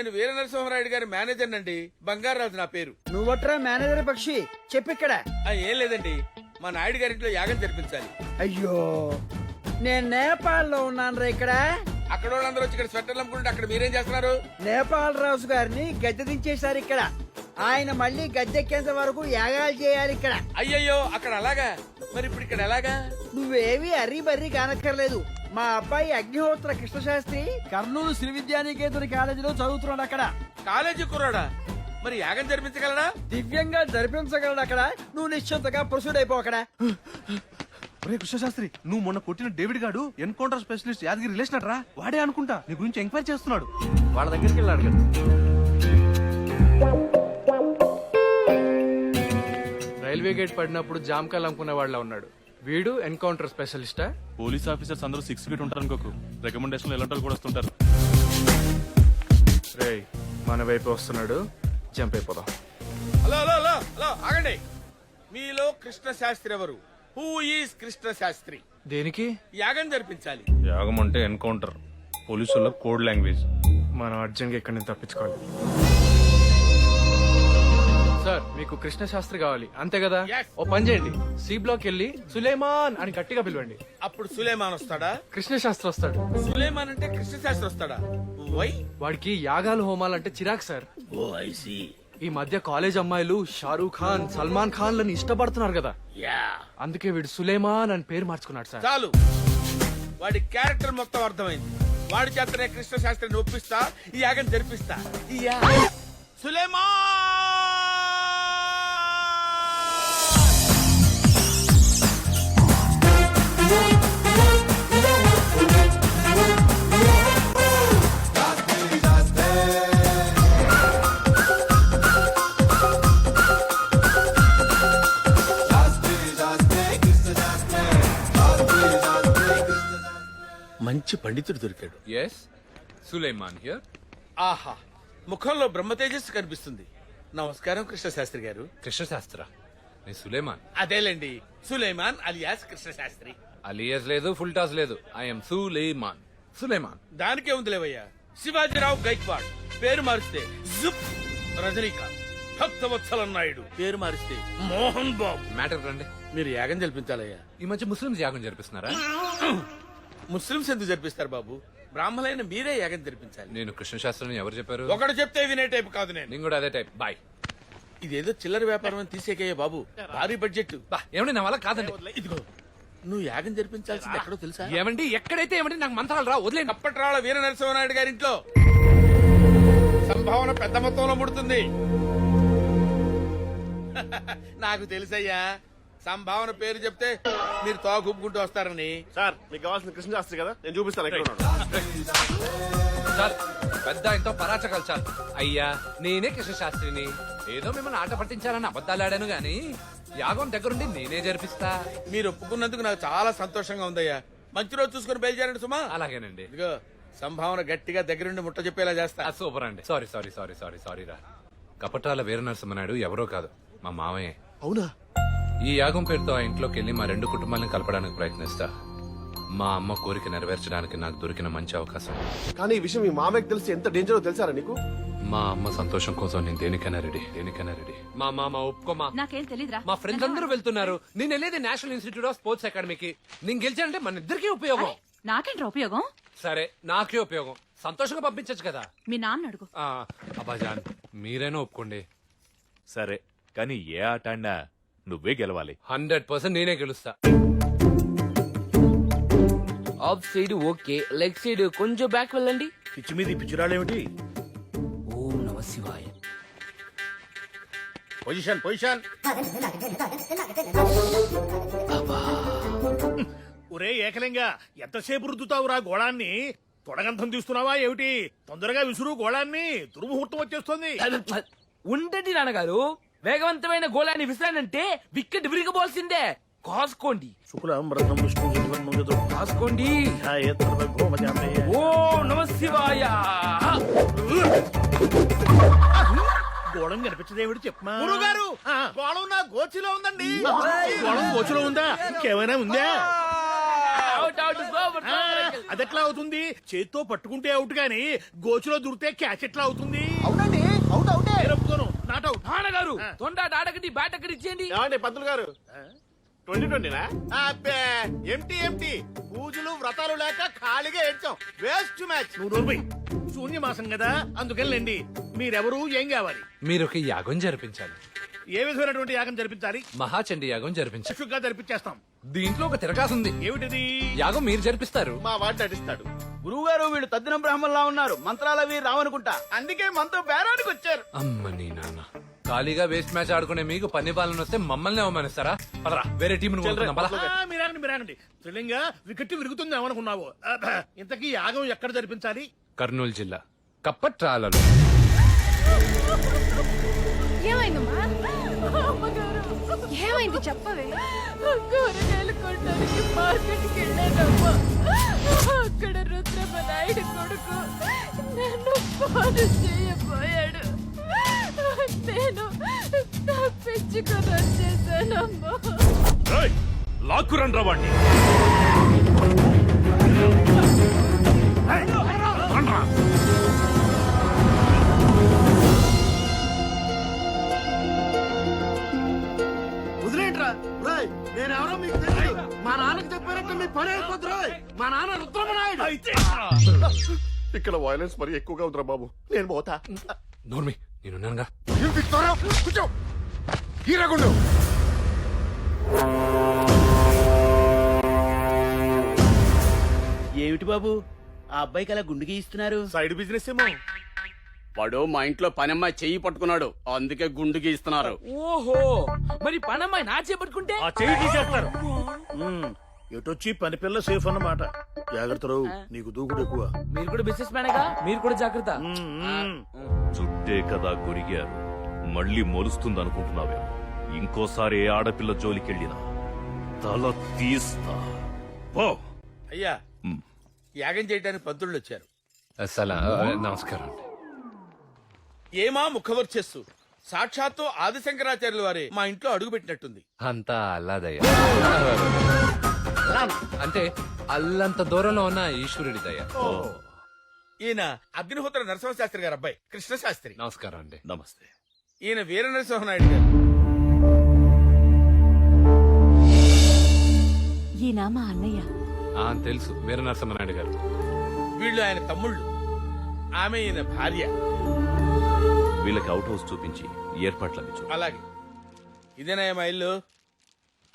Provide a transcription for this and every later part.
నేను వీర నరసింహరాయుడు గారి మేనేజర్ అండి. బంగారాజు నా పేరు. నువ్వట్రా మేనేజర్ పక్షి? చెప్పిక్కడ ఆ, ఏం లేదండి. మా నాయుడు గారింట్లో యాగం జరిపించాలి. అయ్యో నేను నేపాల్లో ఉన్నాను ఇక్కడ. అక్కడ వాళ్ళందరూ వచ్చి ఇక్కడ స్వెటర్లు అమ్ముకుంటే అక్కడ మీరేం చేస్తున్నారు? నేపాల్ రాజు గారిని గద్దె దించేశారు ఇక్కడ. ఆయన మళ్ళీ గద్దెక్కేంత వరకు యాగాలు చేయాలి ఇక్కడ. అయ్యయ్యో అక్కడ అలాగా? మరి ఇప్పుడు ఇక్కడ ఎలాగా? నువ్వేవి అర్రీ బర్రీ కానక్కర్లేదు. మా అబ్బాయి అగ్నిహోత్ర కృష్ణశాస్త్రి కర్నూలు శ్రీ విద్యానికేతన్ కాలేజీలో చదువుతున్నాడు అక్కడ. కాలేజీ కుర్రాడా? మరి యాగం జరిపించగలడా? దివ్యంగా జరిపించగలడు అక్కడ. నువ్వు నిశ్చింతగా ప్రొసీడ్ అయిపో అక్కడ. ఒరే కృష్ణశాస్త్రి నువ్వు మొన్న కొట్టిన డేవిడ్ గాడు ఎన్కౌంటర్ స్పెషలిస్ట్ యాదగిరి రిలేషన్ రా వాడే అనుకుంటా. నీ గురించి ఎంక్వైరీ చేస్తున్నాడు. వాళ్ళ దగ్గరికి వెళ్ళాడు కదా. రైల్వే గేట్ పడినప్పుడు జామకాయలు అమ్ముకునే వాళ్ళ ఉన్నాడు. వీడు ఎన్కౌంటర్ స్పెషలిస్టా? పోలీస్ ఆఫీసర్స్ అందరూ సిక్స్ ఫీట్ ఉంటారు అనుకోకు రికమెండేషన్ ఎలాంటి వాళ్ళు కూడా వస్తుంటారు. రే మన వైపు వస్తున్నాడు. జంప్ అయిపోదాం. హలో హలో హలో హలో ఆగండి. మీలో కృష్ణ శాస్త్రి ఎవరు? హూ ఈస్ కృష్ణ శాస్త్రి దేనికి? యాగం జరిపించాలి. యాగం అంటే ఎన్కౌంటర్. పోలీసుల కోడ్ లాంగ్వేజ్. మనం అర్జెంట్గా ఇక్కడి నుంచి తప్పించుకోవాలి. సార్ మీకు కృష్ణ శాస్త్రి కావాలి. అంతే కదా? Yes. ఓ పని చేయండి. సి బ్లాక్ వెళ్ళి సులేమాన్ అని గట్టిగా పిలవండి. అప్పుడు సులేమాన్ వస్తాడా? కృష్ణ శాస్త్రి వస్తాడు. సులేమాన్ అంటే కృష్ణ శాస్త్రి వస్తాడా? వై? వాడికి యాగాలు హోమాలంటే చిరాకు సార్. Oh I C. ఈ మధ్య కాలేజ్ అమ్మాయిలు షారూక్ ఖాన్ సల్మాన్ ఖాన్ లని ఇష్టపడుతున్నారు కదా. యా. అందుకే వీడు సులేమాన్ అని పేరు మార్చుకున్నాడు సార్. చాలు. వాడి క్యారెక్టర్ మొత్తం అర్థమైంది. వాడి చేతనే కృష్ణ శాస్త్రిని ఒప్పిస్తా ఈ యాగం జరిపిస్తా. ఈ యా- సులేమాన్! మంచి పండితుడు దొరికాడు. ఎస్ సులేమాన్ హియర్ ఆహా ముఖంలో బ్రహ్మ తేజస్సు కనిపిస్తుంది. నమస్కారం కృష్ణ శాస్త్రి గారు. కృష్ణశాస్త్ర? నేను సులేమాన్. అదేలేండి సులేమాన్ అలియాస్ కృష్ణ శాస్త్రి అలియస్ లేదు ఫుల్ టాస్ లేదు. ఐఎమ్ సులేమాన్ సులేమాన్ దానికే ఉంది లేవయ్యా శివాజీరావు గైక్వాడ్. పేరు మారిస్తే జుప్ రజనీకాంత్. భక్తవత్సల నాయుడు. పేరు మారిస్తే మోహన్ బాబు. మ్యాటర్ రండి. మీరు యాగం జరిపించాలయ్యా. ఈ మధ్య ముస్లింస్ యాగం జరిపిస్తున్నారా? ముస్లింస్ ఎందుకు జరిపిస్తారు బాబు? బ్రాహ్మణులైన మీరే యాగం జరిపించాలి. నేను కృష్ణశాస్త్రిని ఎవరు చెప్పారు? ఒకడు చెప్తే వినే టైప్ కాదు నేను. నేను కూడా అదే టైప్. బాయ్. ఇదేదో చిల్లర వ్యాపారం అని తీసేకయ్యా బాబు. భారీ బడ్జెట్ బా ఏమండి నా వల్ల కాదండి. ఇదిగో. నువ్వు యాగం జరిపించాల్సింది ఎక్కడో తెలుసా? ఏమండి ఎక్కడైతే ఏమండి నాకు మంత్రాలు రా వదిలేండి కప్పట్రాళ్ళ వీర నరసింహనాయుడు గారింట్లో సంభావన పెద్ద మొత్తంలో ముడుతుంది. నాకు తెలుసయ్యా సంభావన పేరు చెప్తే మీరు తోగుప్పుకుంటూ వస్తారని. సార్ మీకు కావాల్సిన కృష్ణ శాస్త్రి కదా? నేను చూపిస్తాను ఎక్కడ ఉన్నాడు. చాలు పెద్ద ఎంతో పరాచకాలు చాలు అయ్యా నేనే కృష్ణశాస్త్రిని ఏదో మిమ్మల్ని ఆట పట్టించాలని అబద్ధాలు ఆడాను గాని యాగం దగ్గరుండి నేనే జరిపిస్తా. మీరు ఒప్పుకున్నందుకు నాకు చాలా సంతోషంగా ఉందయ్యా. మంచి రోజు చూసుకుని బయలుదేరండి సుమా. అలాగేనండి. ఇదిగో సంభావన గట్టిగా దగ్గరుండి ముట్ట చెప్పేలా చేస్తా. ఆ, సూపర్ అండి. Sorry sorry sorry sorry sorry రా కపటాల వీర నరసింహనాయుడు ఎవరో కాదు మా మావయ్య అవునా? ఈ యాగం పేరుతో ఆ ఇంట్లోకి వెళ్ళి మా రెండు కుటుంబాలను కలపడానికి ప్రయత్నిస్తా. మా అమ్మ కోరిక నెరవేర్చడానికి నాకు దొరికిన మంచి అవకాశం. కానీ ఈ విషయం మీ మామయ్యకి తెలిసి ఎంత డేంజరో తెలుసారా నీకు? మా అమ్మ సంతోషం కోసం నేను దేనికైనా రెడీ దేనికైనా రెడీ మా మామ ఒప్పుకోమా? నాకేం తెలీదురా. మా ఫ్రెండ్స్ అందరూ వెళ్తున్నారు. నేను వెళ్ళేది నేషనల్ ఇన్స్టిట్యూట్ ఆఫ్ స్పోర్ట్స్ అకాడమీకి నేను గెలిచానంటే మన ఇద్దరికి ఉపయోగం. నాకేంట్రా ఉపయోగం? సరే నాకే ఉపయోగం. సంతోషంగా పంపించచ్చు కదా. మీ నాన్న అడుగు. ఆ, అబ్బాజాన్ మీరైనా ఒప్పుకోండి. సరే కానీ ఏ ఆట ఆడినా నువ్వే గెలవాలి. హండ్రెడ్ పర్సెంట్ నేనే గెలుస్తా. Off side okay leg side కొంచెం బ్యాక్ వెళ్ళండి. పిచ్చి మీద పిచ్చురాలేమిటి ఓం నమ శివాయ. పొజిషన్ పొజిషన్ ఒరే ఏకలింగా ఎంతసేపు రుద్దుతావురా గోళాన్ని? తొడగంతం తీస్తున్నావా ఏమిటి? తొందరగా విసురు గోళాన్ని. దుర్ముహూర్తం వచ్చేస్తుంది. ఉండండి నాన్నగారు. వేగవంతమైన గోళాన్ని విసిరానంటే వికెట్ విరిగబోల్సిందే కాసుకోండి. శుక్లాంబరం విష్ణు చతుర్ కాసుకోండి. ఓం నమ శివాయ. గోళం కనిపించదేమిటి చెప్పమా? గురుగారు గోళం నా గోచిలో ఉందండి. గోళం గోచిలో ఉందా? ఇంకేమైనా ఉందా? అదెట్లా అవుతుంది? చేత్తో పట్టుకుంటే అవుట్ గాని గోచులో దూరితే క్యాచ్ ఎట్లా అవుతుంది? అవునండి అవుట్ అవుటే నేను ఒప్పుకోను నాట్ అవుట్ నాన్నగారు తొండ ఇచ్చేయండి. ఏమండి పంతులు గారు? ట్వంటీ ట్వంటీనా? అబ్బే ఎంటీ ఎంటీ. పూజలు వ్రతాలు లేక ఖాళీగా ఏడ్చాం. Waste match. నువ్వు శూన్యమాసం కదా అందుకెళ్ళండి. మీరెవరు ఏం కావాలి? మీరు ఒక యాగం జరిపించాలి. ఏ విధమైనటువంటి యాగం జరిపించాలి? మహాచండి యాగం జరిపించాలి చక్షుగా జరిపించేస్తాం. దీంట్లో ఒక తిరకాసు ఉంది ఏమిటిది? యాగం మీరు జరిపిస్తారు. మా వాడు నటిస్తాడు. గురువు గారు వీళ్ళు తద్దిన బ్రాహ్మణులా ఉన్నారు. మంత్రాలు అవి రావనుకుంటా. అందుకే మనతో బేరానికి వచ్చారు. అమ్మ నీ నాన్న. ఖాళీగా వేస్ట్ మ్యాచ్ ఆడుకునే మీకు పని పాలన వస్తే మమ్మల్ని అవమానిస్తారా? పదరా వేరే టీం ఆ, మీరాగండి మీరాగండి త్రిలింగా వికెట్ విరుగుతుంది ఏమనుకున్నావు? ఇంతకీ యాగం ఎక్కడ జరిపించాలి? కర్నూలు జిల్లా. కప్పట్రాలలో. ఏమైందమ్మా? ఏమైంది చెప్పవే? కూరగాయలు కొనడానికి మార్కెట్కి వెళ్ళానమ్మా. అక్కడ రుద్రమ్మ నాయుడు కొడుకు నన్ను ఫోన్ చేయబోయాడు. నేను తప్పించుకొని వచ్చేసానమ్మా. లాక్కురన్ రవాణ్ణి చెప్పారంటే మీ పని మా నాన్న రుద్రమనాయుడు. ఇక్కడ వైలెన్స్ మరి ఎక్కువగా ఉందిరా బాబు. నేను పోతా. నోర్మి నేనున్నానుగా కూర్చో. హీరాగుండు ఏమిటి బాబు? ఆ అబ్బాయికి అలా గుండు గీయిస్తున్నారు? సైడ్ బిజినెస్ ఏమో. వాడు మా ఇంట్లో పనమ్మాయి చెయ్యి పట్టుకున్నాడు. అందుకే గుండు గీస్తున్నారు ఓహో మరి పనమ్మాయి నా చేపట్టుకుంటే ఆ చెయ్యి తీసేస్తారు. ఎటొచ్చి పని పిల్ల సేఫ్ అన్నమాట. జాగ్రత్త రావు నీకు దూకుడు ఎక్కువ. మీరు కూడా బిజినెస్ మ్యానేగా మీరు కూడా జాగ్రత్త. చుట్టే కదా గొరిగారు. మళ్ళీ మొలుస్తుంది అనుకుంటున్నావేమో ఇంకోసారి ఏ ఆడపిల్ల జోలికెళ్ళినా తల తీస్తా. పో. అయ్యా. యాగం చేయడానికి పంతుళ్ళు వచ్చారు. నమస్కారం అండి. ఏమా ముఖవర్చస్సు? సాక్షాత్తు ఆదిశంకరాచార్యుల వారే మా ఇంట్లో అడుగు పెట్టినట్టుంది అంతా అల్లాదయ్య. అంటే అల్లంత దూరంలో ఉన్న ఈశ్వరుడి దయ. ఈయన అగ్నిహోత్ర నరసింహశాస్త్రి గారు అబ్బాయి కృష్ణశాస్త్రి. నమస్కారం అండి. నమస్తే. ఈయన వీర నరసింహనాయుడు గారు. ఈయన మా అన్నయ్య. ఆ, తెలుసు. వీర నరసింహనాయుడు గారు. వీళ్ళు ఆయన తమ్ముళ్ళు. ఆమె ఈయన భార్య. వీళ్ళకి అవుట్ హౌస్ చూపించి ఏర్పాట్లవి చూ అలాగే. ఇదేనా మా ఇల్లు?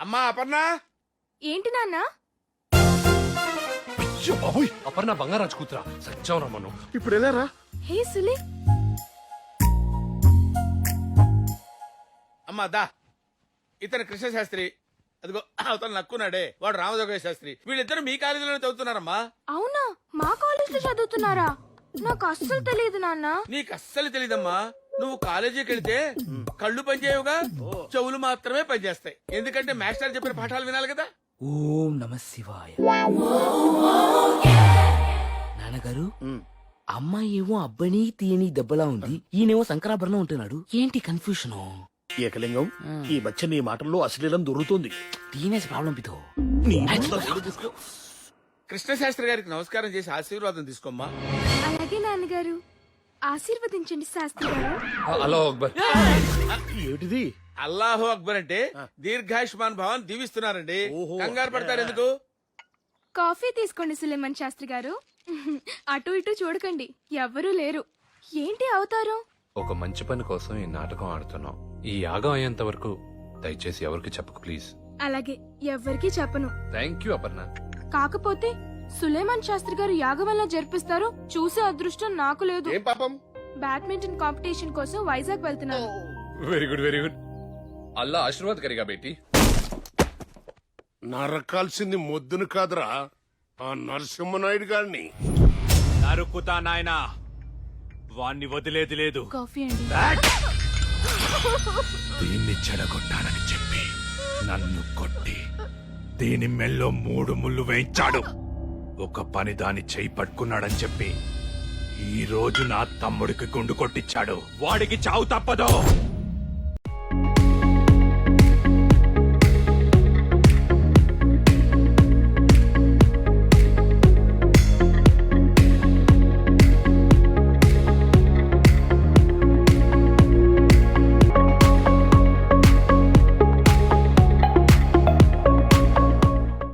అమ్మా అపర్ణ! ఏంటి నాన్న? అయ్యో బాబోయ్, అపర్ణ బంగారాజు కూతురా. సత్యం రమ్మను ఇప్పుడు వెళ్ళారా హే సులే. అమ్మా దా. ఇతను కృష్ణశాస్త్రి అదిగో అతను నక్కున్నాడే. వాడు రామజోగ శాస్త్రి. వీళ్ళిద్దరు మీ కాలేజీలోనే చదువుతున్నారమ్మా. అవునా? మా కాలేజ్లో చదువుతున్నారా? నాకు అస్సలు తెలియదు నాన్న. నీకు అస్సలు తెలీదమ్మా. నువ్వు కాలేజీకి వెళ్తే కళ్ళు పనిచేయవుగా చెవులు మాత్రమే పనిచేస్తాయి. ఎందుకంటే మాస్టర్ చెప్పిన పాఠాలు వినాలి కదా? ఓం నమ శివాయ. నాన్నగారు అమ్మాయి ఏమో అబ్బాయిని తీయని దెబ్బలా ఉంది. ఈయనేమో శంకరాభరణం ఉంటున్నాడు. ఏంటి కన్ఫ్యూషన్? ఏకలింగం ఈ మధ్య నీ మాటల్లో అశ్లీలం దొరుకుతుంది టీనేజ్ ప్రాబ్లం పితో. కృష్ణశాస్త్రి గారికి నమస్కారం చేసి ఆశీర్వాదం తీసుకోమ్మా. అలాగే నాన్నగారు. ఆశీర్వదించండి శాస్త్రి గారు. హలో అక్బర్. ఏమిటిది అల్లాహు అక్బర్ అంటే దీర్ఘాయుష్మాన్ భవన్ దీవిస్తున్నారండి. కంగారు పడతారు ఎందుకు? కాఫీ తీసుకోండి సులేమన్ శాస్త్రి గారు. అటు ఇటు చూడకండి ఎవ్వరూ లేరు. ఏంటి అవతారం? ఒక మంచి పని కోసం ఈ నాటకం ఆడుతున్నాం. ఈ యాగం అయ్యేంత వరకు దయచేసి ఎవరికి చెప్పకు ప్లీజ్. అలాగే ఎవ్వరికీ చెప్పను. Thank you Aparna. కాకపోతే సులేమాన్ శాస్త్రి గారు యాగం వల్ల జరిపిస్తారు చూసే అదృష్టం నాకు లేదు. ఏం పాపం? బ్యాడ్మింటన్ కాంపిటీషన్ కోసం వైజాగ్ వెళ్తున్నాను. Very good very good Allah Aashirvaad కరిగా బేటీ. నరకాల్సింది మొద్దును కాదురా. ఆ నరసింహనాయుడు గారిని. నరుకుతా నాయనా. వాణ్ణి వదిలేది లేదు. కాఫీ అండి. దీన్ని చెడగొట్టాలని చెప్పి నన్ను కొట్టి దీని మెల్లో మూడు ముళ్ళు వేయించాడు. ఒక పని దాని చేయి పట్టుకున్నాడని చెప్పి ఈ రోజు నా తమ్ముడికి గుండు కొట్టించాడు. వాడికి చావు తప్పదు.